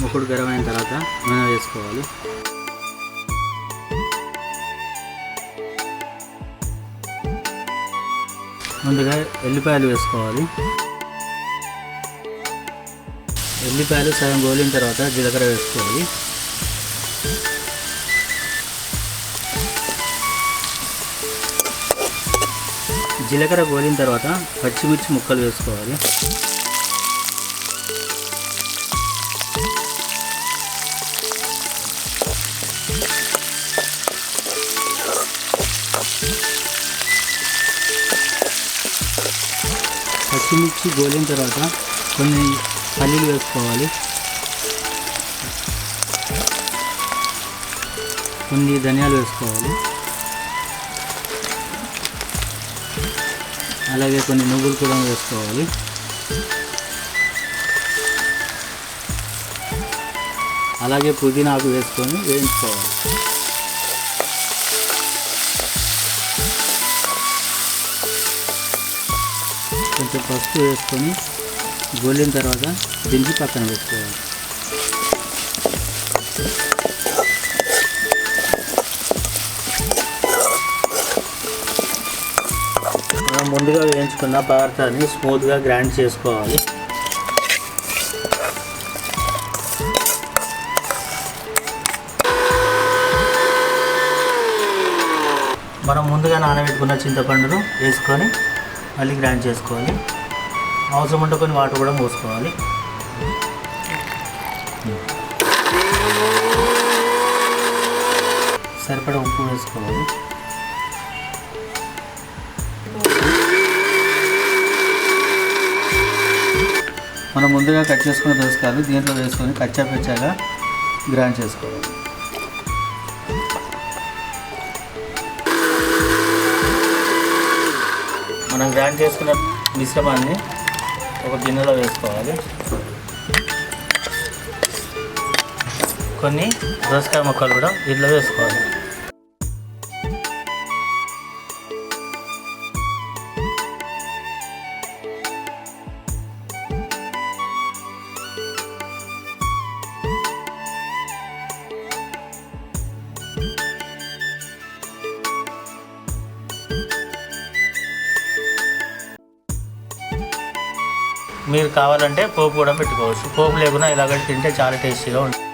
ముక్కుడు గరం అయిన తర్వాత నూనె వేసుకోవాలి. ముందుగా ఎల్లిపాయలు వేసుకోవాలి. ఎల్లిపాయలు సగం గోలిన తర్వాత జీలకర్ర వేసుకోవాలి. జీలకర్ర గోలిన తర్వాత పచ్చిమిర్చి ముక్కలు వేసుకోవాలి. పచ్చిమిర్చి గోలిన తర్వాత కొన్ని పల్లీలు వేసుకోవాలి. కొన్ని ధనియాలు వేసుకోవాలి. అలాగే కొన్ని నువ్వులు కూడా వేసుకోవాలి. అలాగే పుదీనా ఆకు వేసుకొని వేయించుకోవాలి. కొంచెం పసుపు వేసుకొని గోలిన తర్వాత దించి పక్కన పెట్టుకోవాలి. మనం ముందుగా వేయించుకున్న పదార్థాన్ని స్మూత్గా గ్రైండ్ చేసుకోవాలి. మనం ముందుగా నానబెట్టుకున్న చింతపండును వేసుకొని మళ్ళీ గ్రైండ్ చేసుకోవాలి. అవసరం ఉంటే కొన్ని వాటర్ కూడా పోసుకోవాలి సరిపడా ఉప్పు వేసుకోవాలి. మనం ముందుగా కట్ చేసుకున్న దోసకాయలు దీంట్లో వేసుకొని కచ్చా పెచ్చాగా గ్రైండ్ చేసుకోవాలి. మనం గ్రైండ్ చేసుకున్న మిశ్రమాన్ని ఒక గిన్నెలో వేసుకోవాలి. కొన్ని దోసకాయ ముక్కలు కూడా దీంట్లో వేసుకోవాలి. మీరు కావాలంటే పోపు కూడా పెట్టుకోవచ్చు. పోపు లేకుండా ఇలాగ తింటే చాలా టేస్టీగా ఉంటుంది.